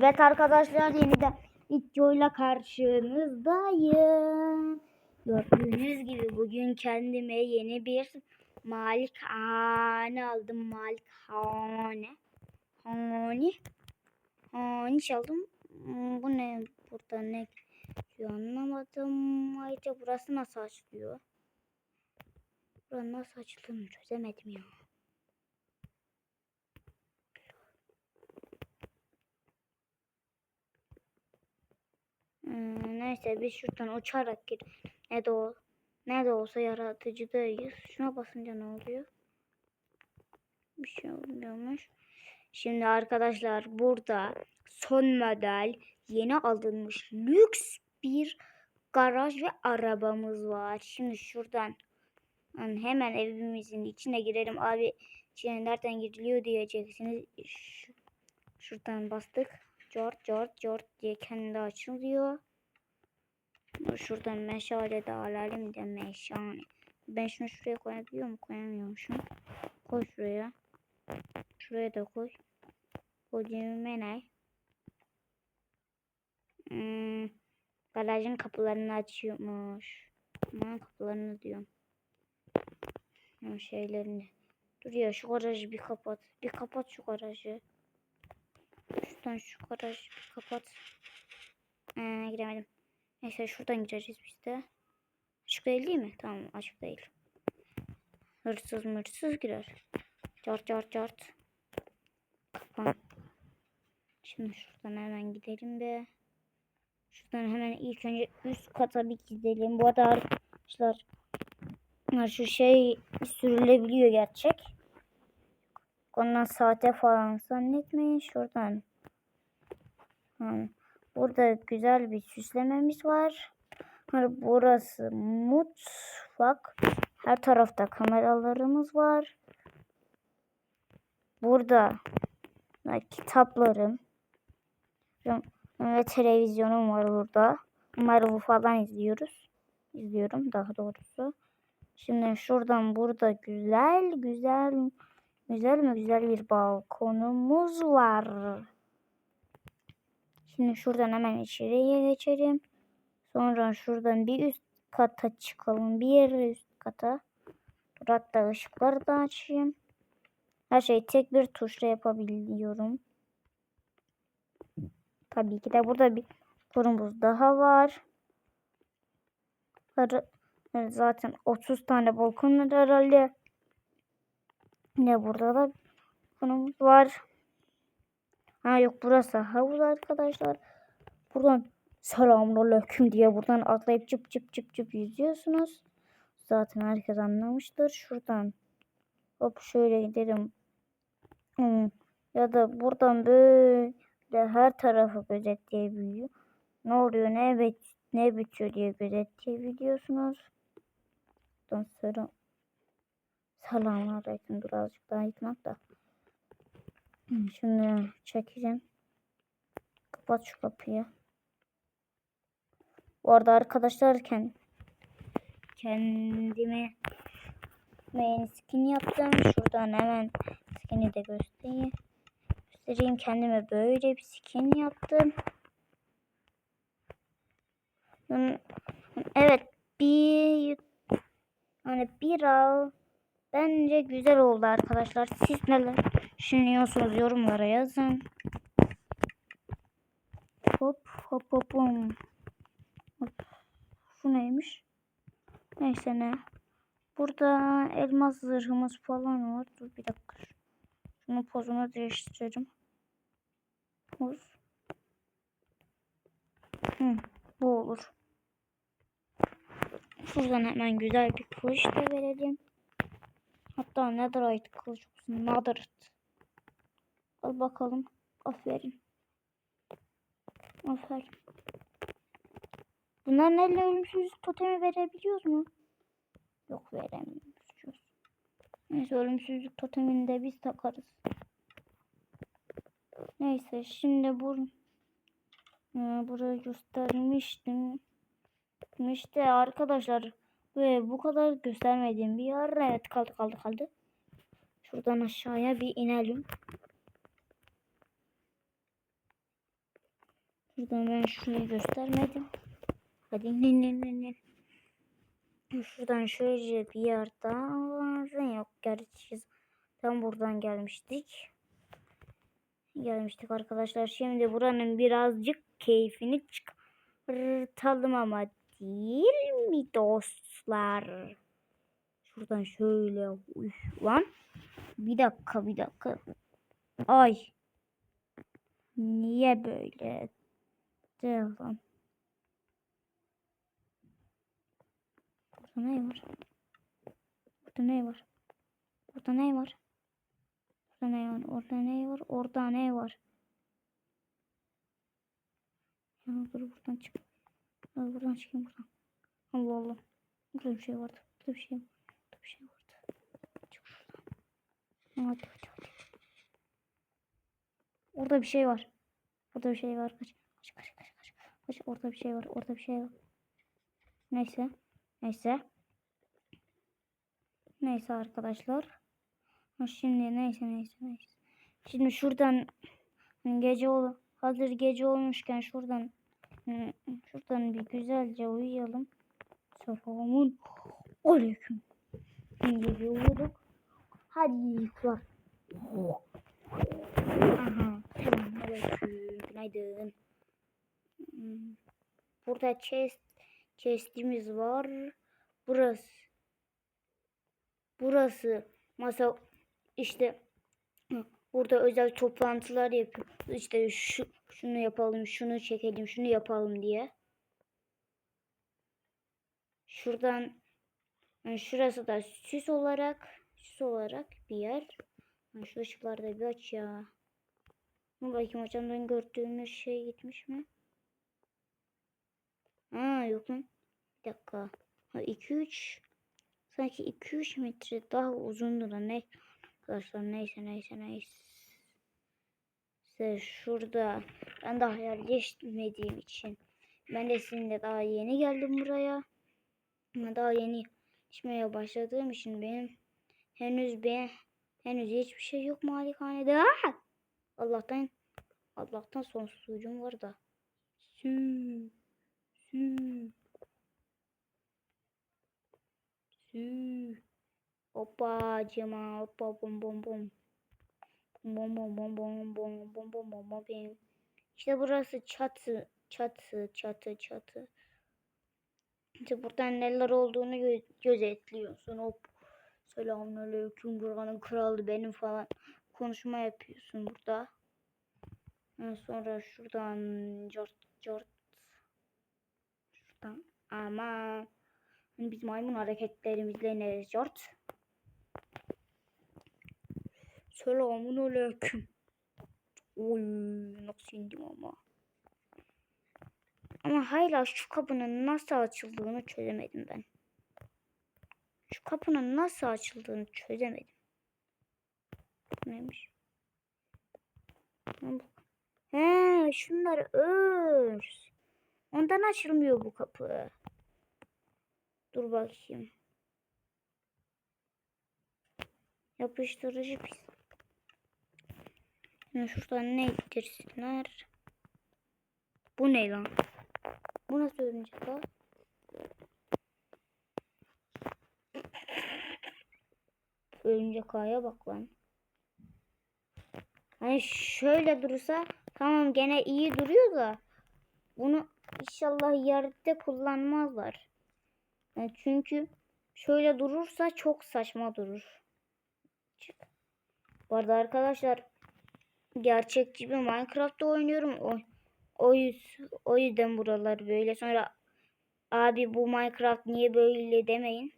Evet arkadaşlar yeniden videoyla karşınızdayım. Gördüğünüz gibi bugün kendime yeni bir malikane aldım. Malikane. Hani? Hani çaldım. Hmm, Bu ne? Burada ne? Anlamadım. Ayrıca burası nasıl açılıyor? Burası nasıl açıldığını çözemedim ya. Hmm, neyse biz şuradan uçarak gir. Ne de o ne de olsa yaratıcıdayız. Şuna basınca ne oluyor? Bir şey olmuyormuş. Şimdi arkadaşlar burada son model yeni alınmış lüks bir garaj ve arabamız var. Şimdi şuradan yani hemen evimizin içine girelim. Abi içine nereden giriliyor diyeceksiniz. Şu, şuradan bastık. Cort cort cort diye kendi açılıyor. Şuradan meşale de alalım da meşale. Ben şunu şuraya koyabiliyor muyum? Koyamıyorum şunu. Koy şuraya. Şuraya da koy. Koyayım ne? Hmm, garajın kapılarını açıyormuş. Aman kapılarını diyorum. Şeylerini. Dur ya şu garajı bir kapat. Bir kapat şu garajı. Şuradan şu garajı bir kapat. Ee, giremedim. Neyse şuradan gireceğiz biz de. Açık değil değil mi? Tamam açık değil. Hırsız mırsız girer. Cart cart cart. Kapan. Şimdi şuradan hemen gidelim de. Şuradan hemen ilk önce üst kata bir gidelim. Bu arada arkadaşlar şu şey sürülebiliyor gerçek. Ondan saate falan zannetmeyin. Şuradan. Burada güzel bir süslememiz var. Burası mutfak. Her tarafta kameralarımız var. Burada kitaplarım ve televizyonum var burada. Marvel falan izliyoruz. İzliyorum daha doğrusu. Şimdi şuradan burada güzel güzel güzel mi güzel bir balkonumuz var. Şimdi şuradan hemen içeriye geçelim. Sonra şuradan bir üst kata çıkalım. Bir üst kata. Dur hatta ışıkları da açayım. Her şeyi tek bir tuşla yapabiliyorum. Tabii ki de burada bir kurumuz daha var. Zaten 30 tane balkon var herhalde. Ne burada da konumuz var. Ha yok burası havuz arkadaşlar. Buradan selamünaleyküm diye buradan atlayıp çıp çıp çıp çıp yüzüyorsunuz. Zaten herkes anlamıştır. Şuradan hop şöyle gidelim. Hmm. Ya da buradan böyle her tarafı gözetleyebiliyor. Ne oluyor ne bit ne bitiyor diye gözetleyebiliyorsunuz. Buradan selam. Selamünaleyküm. Dur azıcık daha gitmek da. Şimdi çekeceğim. Kapat şu kapıyı. Bu arada arkadaşlar kendime main skin yaptım. Şuradan hemen skin'i de göstereyim. Göstereyim kendime böyle bir skin yaptım. Evet bir hani bir al bence güzel oldu arkadaşlar. Siz neler düşünüyorsunuz yorumlara yazın. Hop hop hop hop. Şu neymiş? Neyse ne. Burada elmas zırhımız falan var. Dur bir dakika. Şunun pozunu değiştirelim. Poz. Hı, bu olur. Şuradan hemen güzel bir kılıç da verelim. Hatta netherite kılıç olsun. Netherite. Al bakalım. Aferin. Aferin. Bunların elle ölümsüzlük totemi verebiliyoruz mu? Yok veremiyoruz. Neyse ölümsüzlük totemini de biz takarız. Neyse şimdi bu ee, burayı göstermiştim. İşte arkadaşlar ve bu kadar göstermediğim bir yer. Evet kaldı kaldı kaldı. Şuradan aşağıya bir inelim. Şuradan ben şurayı göstermedim. Hadi ne ne ne. Şuradan şöyle bir yer daha. Yok gerçi tam buradan gelmiştik. Gelmiştik arkadaşlar. Şimdi buranın birazcık keyfini çıkartalım ama değil mi dostlar? Şuradan şöyle Uy, lan. Bir dakika bir dakika. Ay. Niye böyle? Lan. Burada ne var? Burada ne var? Burada ne var? Burada ne var? Orada ne var? Orada ne var? Ya dur buradan çık. Ya buradan çıkayım buradan. Allah Allah. Burada bir şey vardı. Burada bir şey Burada bir şey vardı. Çık şuradan. Hadi hadi hadi. Orada bir şey var. Orada bir şey var. Kaç. Kaç kaç kaç kaç. Kaç. Orada bir şey var. Orada bir şey var. Neyse. Neyse. Neyse arkadaşlar. Şimdi neyse neyse neyse. Şimdi şuradan gece ol hazır gece olmuşken şuradan şuradan bir güzelce uyuyalım. Selamun aleyküm. Gece uyuduk. Hadi uykular. Aha. Selamünaleyküm. Günaydın. Burada chest chest'imiz var. Burası burası masa işte burada özel toplantılar yapıyor. İşte şu şunu yapalım, şunu çekelim, şunu yapalım diye. Şuradan yani şurası da süs olarak süs olarak bir yer. Yani şu ışıkları da bir aç ya. Dur bakayım hocamdan gördüğümüz şey gitmiş mi? Ha yok lan. Bir dakika. Ha 2 3 sanki 2-3 metre daha uzundu da ne arkadaşlar neyse neyse neyse İşte şurada ben daha yerleşmediğim için ben de sizinle daha yeni geldim buraya Ama daha yeni içmeye başladığım için benim henüz ben henüz hiçbir şey yok malikanede Aa! Allah'tan Allah'tan sonsuz ucum var da Sü Sü Sü. Hoppa cema hoppa bom bom bom. Bom bom bom bom bom bom bom bom bom bom. İşte burası çatı çatı çatı çatı. İşte buradan neler olduğunu gö gözetliyorsun. Hop. Selamünaleyküm buranın kralı benim falan konuşma yapıyorsun burada. Sonra şuradan cort cort şuradan ama biz maymun hareketlerimizle ne jort? Selamun aleyküm. Oy nasıl indim ama. Ama hala şu kapının nasıl açıldığını çözemedim ben. Şu kapının nasıl açıldığını çözemedim. Neymiş? He, şunlar örs. Ondan açılmıyor bu kapı. Dur bakayım. Yapıştırıcı pis. Şimdi şuradan ne ittirsinler? Bu ne lan? Bu nasıl örümcek lan? Örümcek ağaya bak lan. Hani şöyle durursa tamam gene iyi duruyor da bunu inşallah yerde kullanmazlar. Yani çünkü şöyle durursa çok saçma durur. Bu arada arkadaşlar gerçekçi bir Minecraft'ta oynuyorum. O, o, o yüzden buralar böyle. Sonra abi bu Minecraft niye böyle demeyin.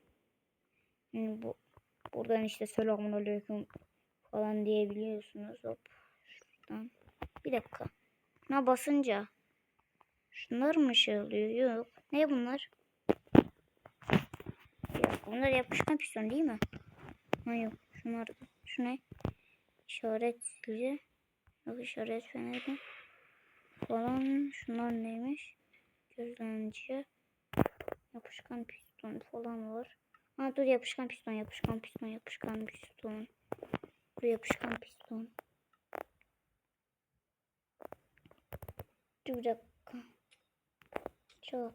Yani bu, buradan işte selamun aleyküm falan diyebiliyorsunuz. Hop şuradan. Bir dakika. Ne basınca. Şunlar mı şey oluyor? Yok. Ne bunlar? Bunlar yapışkan piston değil mi? Ha yok. Şunlar şu ne? İşaret zili. Yok işaret feneri. Falan. Şunlar neymiş? Gözlemci. Yapışkan piston falan var. Ha dur yapışkan piston, yapışkan piston, yapışkan piston. Dur yapışkan piston. Dur dakika. Çat.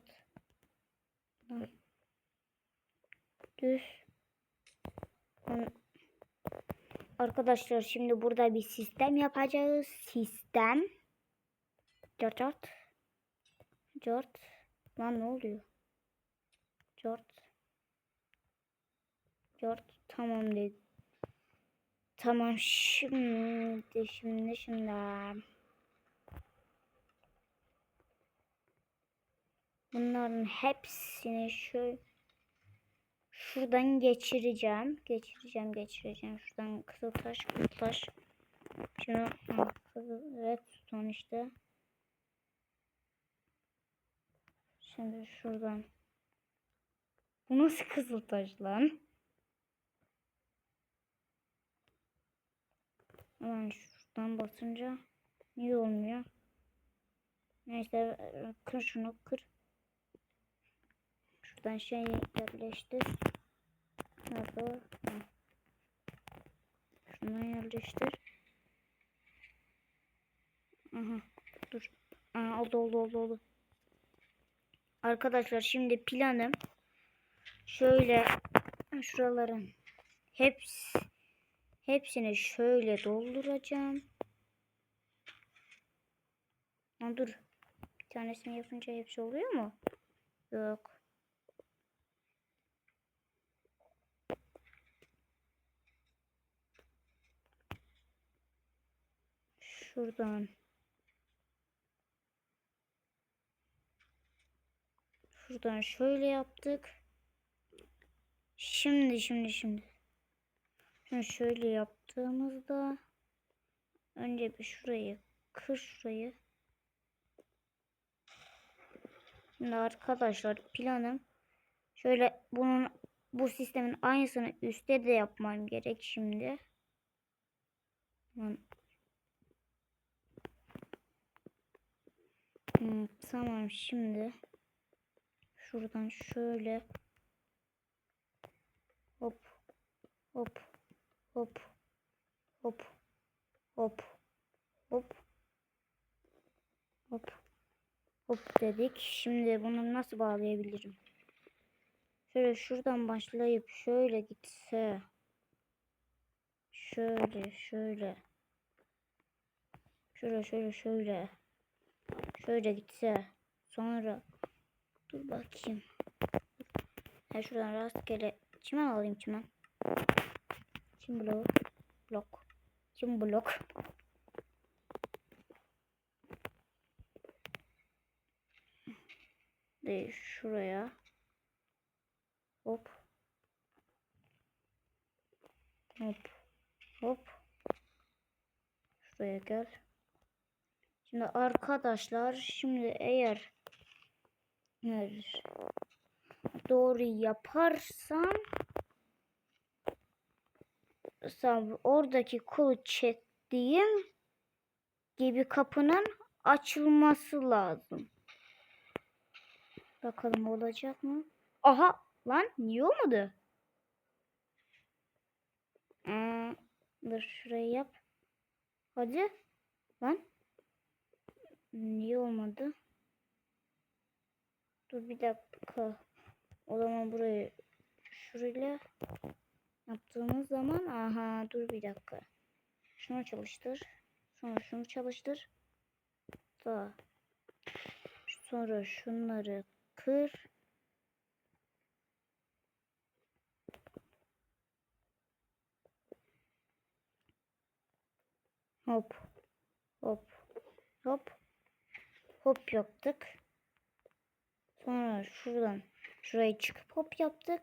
Düz. Lan. Arkadaşlar şimdi burada bir sistem yapacağız. Sistem. Cart cart. Cart. Lan ne oluyor? Cart. Cart. Tamam dedi. Tamam şimdi şimdi şimdi. Bunların hepsini şöyle şuradan geçireceğim. Geçireceğim, geçireceğim. Şuradan kızıl taş, kızıl taş. Şunu kızıl redstone işte. Şimdi şuradan. Bu nasıl kızıl taş lan? Hemen şuradan basınca niye olmuyor? Neyse kır şunu kır. Şuradan şey yerleştir. Nerede o? Şunu yerleştir. Aha dur. Aa, oldu oldu oldu oldu. Arkadaşlar şimdi planım şöyle şuraların hepsi hepsini şöyle dolduracağım. Aa, dur. Bir tanesini yapınca hepsi oluyor mu? Yok. Şuradan. Şuradan şöyle yaptık. Şimdi şimdi şimdi. Şimdi şöyle yaptığımızda önce bir şurayı kır şurayı. Şimdi arkadaşlar planım şöyle bunun bu sistemin aynısını üstte de yapmam gerek şimdi. Hmm, tamam şimdi şuradan şöyle hop hop hop hop hop hop hop hop dedik. Şimdi bunu nasıl bağlayabilirim? Şöyle şuradan başlayıp şöyle gitse şöyle şöyle şöyle şöyle şöyle şöyle gitse sonra dur bakayım. Ha şuradan rastgele çimen alayım çimen. Çim blok. Blok. Çim blok. Ve şuraya. Hop. Hop. Hop. Şuraya gel. Şimdi arkadaşlar şimdi eğer doğru yaparsam sam oradaki kolu çektiğim gibi kapının açılması lazım. Bakalım olacak mı? Aha lan niye olmadı? Ee, dur şurayı yap. Hadi. Lan. Niye olmadı? Dur bir dakika. O zaman burayı şurayla yaptığımız zaman aha dur bir dakika. Şunu çalıştır. Sonra şunu çalıştır. Daha. Sonra şunları kır. Hop. Hop. Hop. Hop yaptık. Sonra şuradan şurayı çıkıp hop yaptık.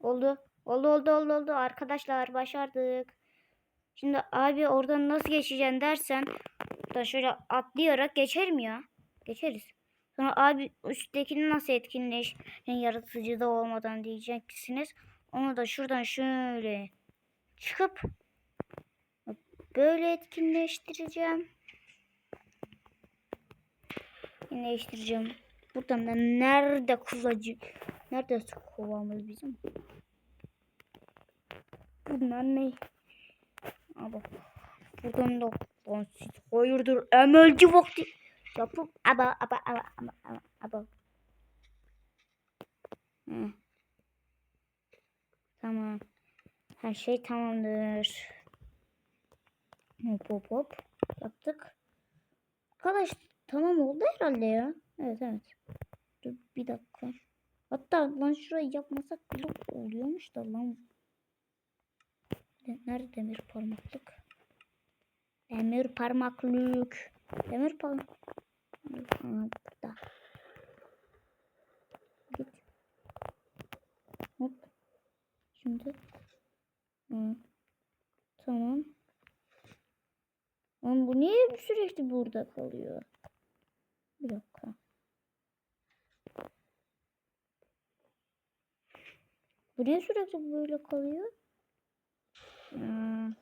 Oldu. Oldu oldu oldu oldu. Arkadaşlar başardık. Şimdi abi oradan nasıl geçeceksin dersen da şöyle atlayarak geçerim ya. Geçeriz. Sonra abi üsttekini nasıl etkinleş yani yaratıcıda olmadan diyeceksiniz. Onu da şuradan şöyle çıkıp böyle etkinleştireceğim. Etkinleştireceğim. Buradan da nerede kulacı? Nerede kovamız bizim? Bunlar ne? Abi buradan da lan siz hayırdır emelci vakti Yapıp aba aba aba aba aba aba. Hı. Tamam. Her şey tamamdır. Hop hop hop. Yaptık. Arkadaş tamam oldu herhalde ya. Evet evet. Dur bir dakika. Hatta lan şurayı yapmasak bile oluyormuş da lan. De- Nerede demir parmaklık? Demir parmaklık. Demir parmak. Ha, burada. Git. Hop. Şimdi. Hı. Tamam. Lan bu niye sürekli burada kalıyor? Bir dakika. Bu niye sürekli böyle kalıyor? Hmm.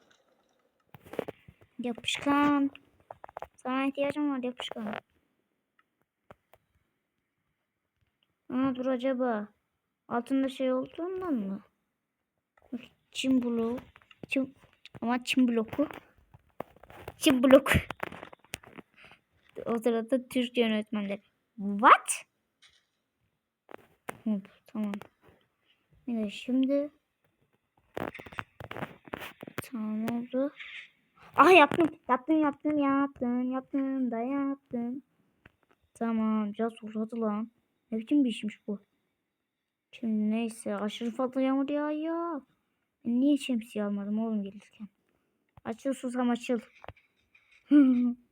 Yapışkan. Sana ihtiyacım var yapışkan. Aa dur acaba. Altında şey olduğundan mı? Çim bloğu. Çim, ama çim bloku. Çim bloku. O sırada Türkçe öğretmenleri. What? Hop, tamam. De şimdi Tamam oldu. Ah yaptım. Yaptım yaptım yaptım yaptım da yaptım. Tamam biraz uzadı lan. Ne biçim bir işmiş bu. Şimdi neyse aşırı fazla yağmur yağıyor. Ben niye şemsiye almadım oğlum gelirken. Açıl susam açıl.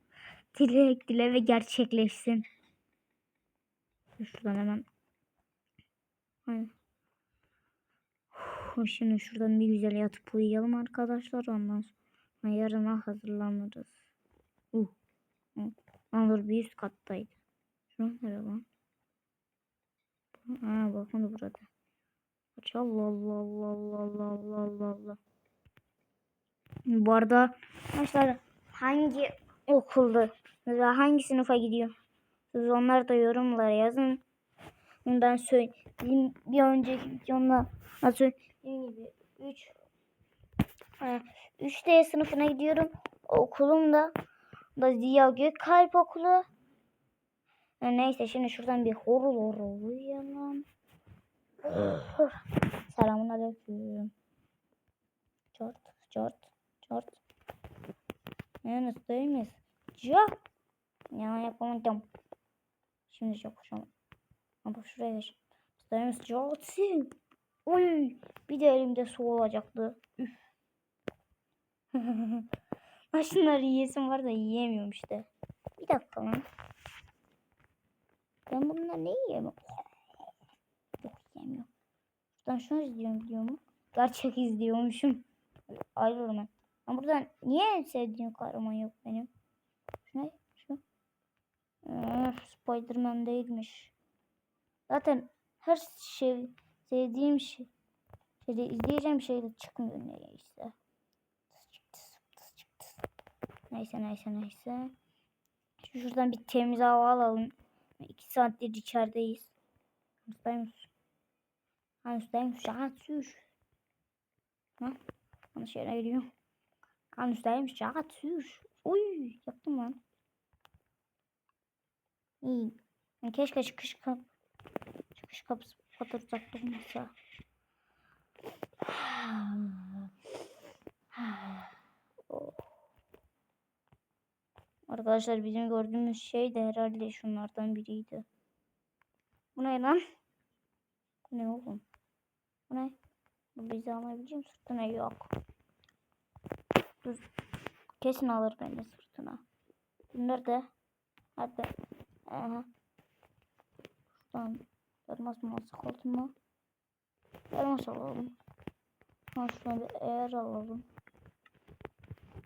Dilek dile ve gerçekleşsin. Şuradan hemen. Uf, Şimdi şuradan bir güzel yatıp uyuyalım arkadaşlar. Ondan sonra yarına hazırlanırız. Uh. uh. Lan dur bir üst kattaydı. Şurası nere lan? Ha bakın burada. Allah Allah Allah Allah Allah Allah Allah Allah. Bu arada arkadaşlar hangi okulda ve hangi sınıfa gidiyor? Siz onları da yorumlara yazın. Ben söyleyeyim bir önceki videomda söylediğim gibi 3 3D sınıfına gidiyorum. Okulum da Ziya Gökalp okulu. Ha, Neyse şimdi şuradan bir horul horul uyuyalım. Selamun aleyküm. Çort, çort, çort. Yani değil miyiz? Ya. Ya yapamadım. Şimdi yapacağım. Ama şuraya geç. Sayımız Jortsin. Uy. Bir de elimde su olacaktı. Üf. Ben yiyesim var da yiyemiyorum işte. Bir dakika lan. Ben bunları ne yiyemem? Yok yiyemiyorum. Buradan şunu izliyorum biliyor musun? Gerçek izliyormuşum. Ayrılırım ben. Ama buradan niye sevdiğim kahraman yok benim? Öf, Spiderman değilmiş. Zaten her şey sevdiğim şey şeyde izleyeceğim şeyde çıkmıyor neyse. Neyse neyse neyse. Şu Şuradan bir temiz hava alalım. İki saattir içerideyiz. Hastaymış. Hastaymış. Rahat sür. Ha? Yanlış yere gidiyor. Hastaymış. Rahat sür. Uy yaptım lan. İyi. Yani keşke çıkış kap çıkış kapısı kapatacak olmasa. Oh. Arkadaşlar bizim gördüğümüz şey de herhalde şunlardan biriydi. Bu ne lan? Bu ne oğlum? Bu ne? Bu bizi alabilecek mi sırtına? Yok. Dur. Kesin alır beni sırtına. Nerede? Hadi. Aha. Şuradan elmas mı alsak oldu mu? Elmas alalım. Ha şuradan bir eğer alalım.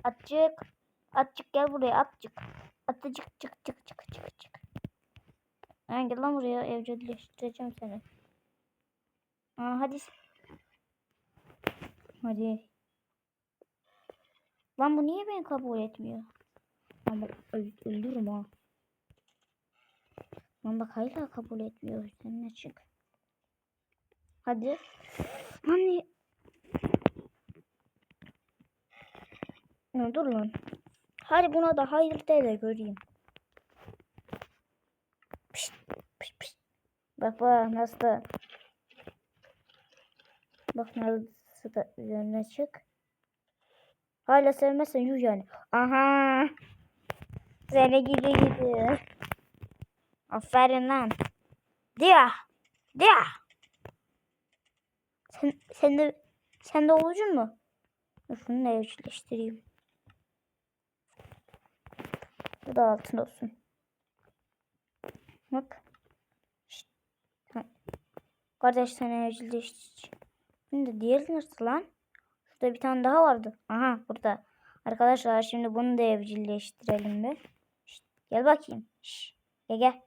Atçık. Atçık gel buraya atçık. Atçık çık çık çık çık çık. Ha, gel lan buraya evcilleştireceğim seni. Aa, hadi. Hadi. Lan bu niye beni kabul etmiyor? Öl öldürürüm ha. Lan bak hala kabul etmiyor. Sen ne çık. Hadi. Hani. Ya dur lan. Hadi buna da hayır de de göreyim. Bak bak nasıl. Bak nasıl da üzerine çık. Hala sevmezsen yuh yani. Aha. Seni gidi gidi. Aferin lan. Dia. Dia. Sen, sen de sen de olucun mu? Şunu da evcilleştireyim. Bu da altın olsun. Bak. Ha. Kardeş sen evcilleştir. Şimdi diğer nasıl lan? Şurada bir tane daha vardı. Aha burada. Arkadaşlar şimdi bunu da evcilleştirelim bir. Şşt, gel bakayım. Şşt, gel gel.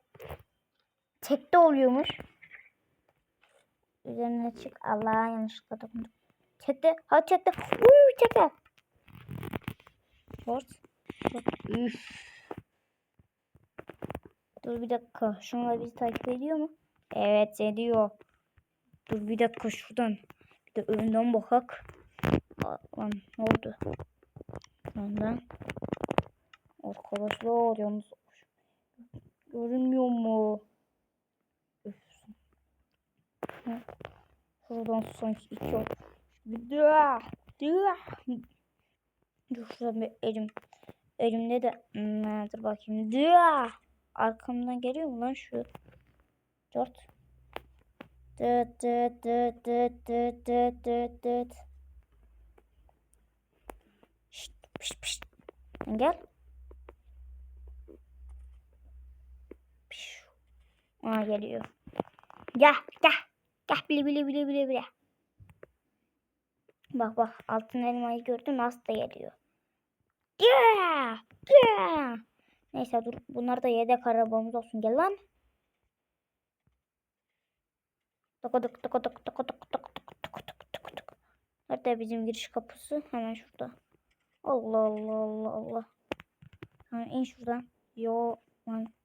Tekte oluyormuş. Üzerine çık. Allah yanlışlıkla dokundum. Tekte. Hadi tekte. Uuu tekte. Fort. Üf. Dur bir dakika. Şunlar bizi takip ediyor mu? Evet ediyor. Dur bir dakika şuradan. Bir de önden bakak. Lan ne oldu? Önden. Arkadaşlar yalnız görünmüyor mu? Hı. Şuradan sanki iki ol. Dıa, dıa. Dur şuradan bir elim. Elimde de hmm, dur bakayım. Dıa. Arkamdan geliyor mu lan şu? Dört. Dıt dıt dıt dıt dıt dıt dıt dıt. Şşt, pişt, pişt. Gel. Ona geliyor. Gel gel. Gel bile bile bile bile bile. Bak bak altın elmayı gördün nasıl da geliyor. Yeah! Yeah! Neyse dur bunlar da yedek arabamız olsun gel lan. Tık tık tık tık tık tık tık Nerede bizim giriş kapısı? Hemen şurada. Allah Allah Allah Allah. Hemen in şuradan. Yo lan.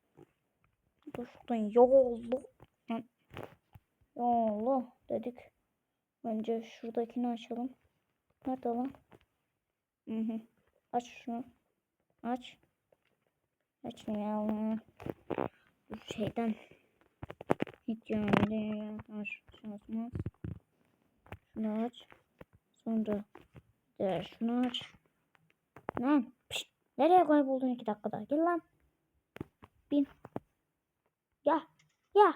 Dur şuradan yollu. Lan. Yollu dedik. Önce şuradakini açalım. Nerede lan? Hı hı. Aç şunu. Aç. Açmayalım. Bu şeyden. Hiç yani. Aç. Şunu açmaz. Şunu aç. Sonra de şunu aç. Lan. Pişt. Nereye kayboldun iki dakikada? Gel lan. Bin. Ya. Ya.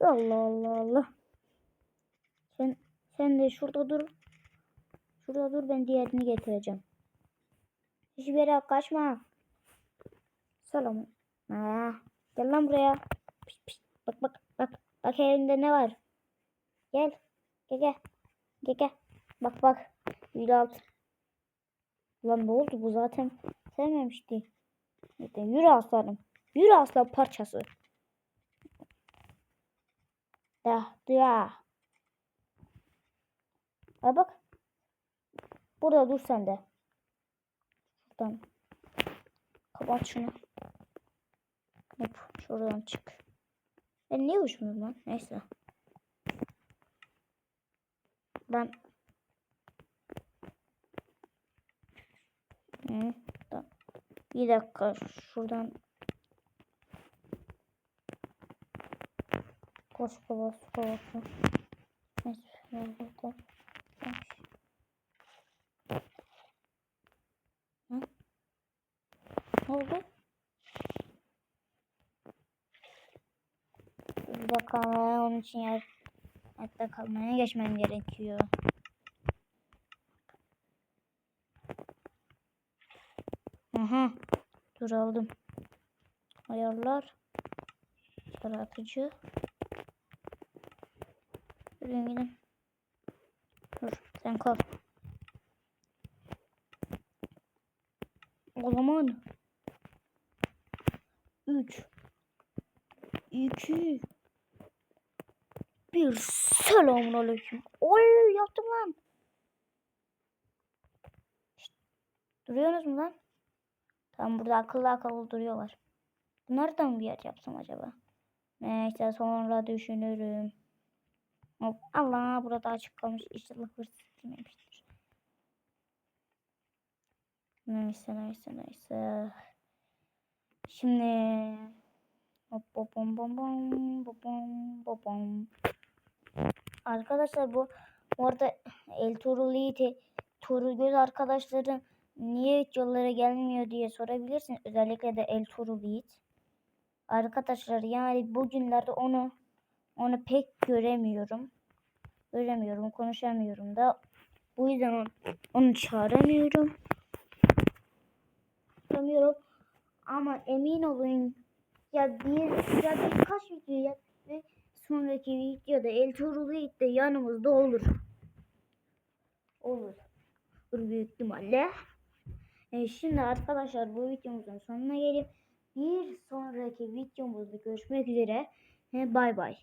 Allah Allah Allah. Sen sen de şurada dur. Şurada dur ben diğerini getireceğim. Hiçbir yere kaçma. Selam. Aa, gel lan buraya. Pişt, pişt. Bak bak bak. Bak elimde ne var. Gel. Gel gel. Gel gel. Bak bak. Yüzde altı. Lan ne oldu bu zaten sevmemişti. Yürü aslanım. Yürü aslan parçası. Da. Ha bak. Burada dur sen de. Şuradan. Kapat şunu. Hop şuradan çık. Ben niye uçmuyorum lan? Neyse. Ben Hı. Bir dakika şuradan koş koş koş. Neyse şöyle burada. Ne oldu? Bir dakika onun için yer hayatta kalmaya geçmem gerekiyor. Aha. Dur aldım. Ayarlar. Yaratıcı. Yürüyün gidin. Dur sen kal. O zaman 3 2 1 Selamun aleyküm. Oy yaptım lan. Şşt, Duruyorsunuz mu lan? Tam burada akıllı akıllı duruyorlar. Bunlardan bir yer yapsam acaba? Neyse sonra düşünürüm. Hop, Allah burada açık kalmış. İnşallah hırsız girmemiştir. Neyse neyse neyse. Şimdi Hop hop bom bom bom bom bom bom. Arkadaşlar bu bu arada El Tuğrul Yiğit'i Tuğrul Göz arkadaşları niye videolara gelmiyor diye sorabilirsin. Özellikle de El Tuğrul Yiğit. Arkadaşlar yani bugünlerde onu onu pek göremiyorum. Göremiyorum, konuşamıyorum da. Bu yüzden onu, onu çağıramıyorum. Çağıramıyorum. Ama emin olun ya bir ya birkaç video ya ve sonraki videoda El Yiğit de yanımızda olur. Olur. Olur büyük ihtimalle. E, şimdi arkadaşlar bu videomuzun sonuna gelip bir sonraki videomuzda görüşmek üzere. E, Bay bay.